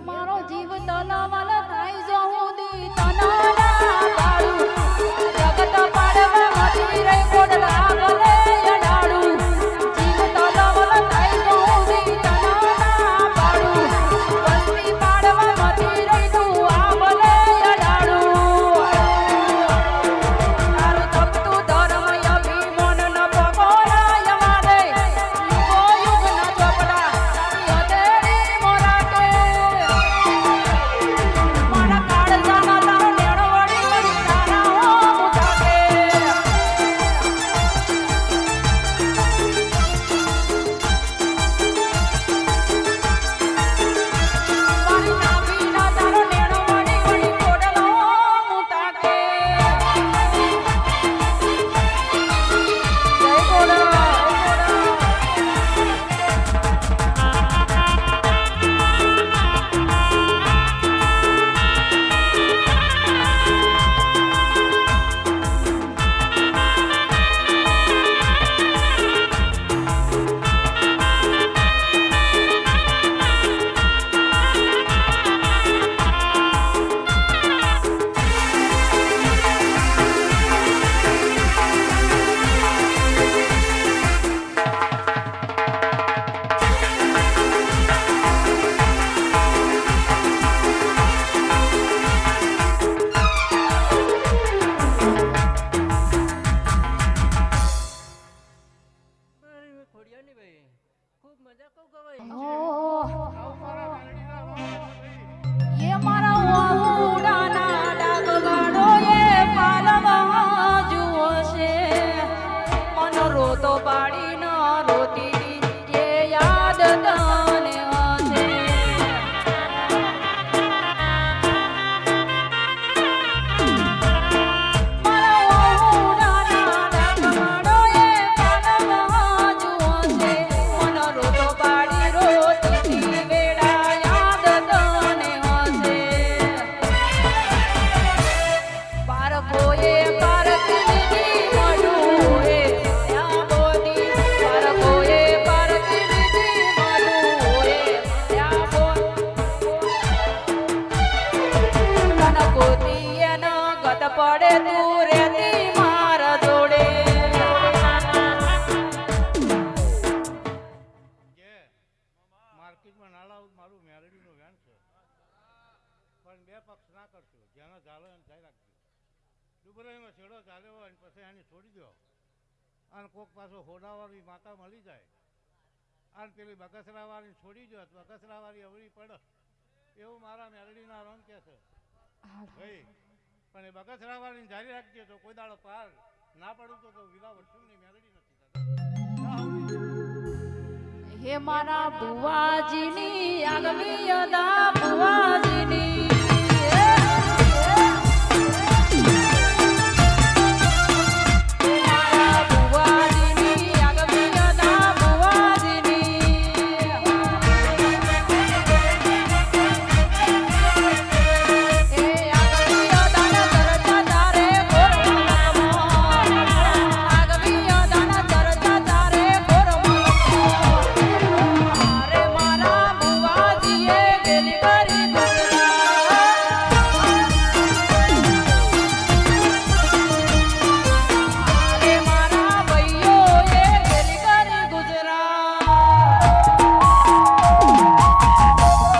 મારો જીવ તલવલ થાય જો હું દી તના સંગત પડે તું માર્કેટમાં નાળા મારું મેરેડીનું વેન છે. પણ બે પક્ષ ના કરશો. જેનો ચાલે એને થઈ રાખજો. છેડો ચાલ્યો હોય અને પછી એને છોડી દો. અને કોક પાછો હોડાવાળી માતા મળી જાય. અને પેલી બકસરાવાળી છોડી દો બકસરાવાળી અવળી પડે. એવું મારા મેરડીના રોન કે છે. ભાઈ પણ એ બગસરાવાળી જારી રાખજે તો કોઈ દાડો પાર ના પડું તો વિલા વર્ષુની મેળડી નથી હે મારા ભુવાજીની આગવી અદા ભુવાજીની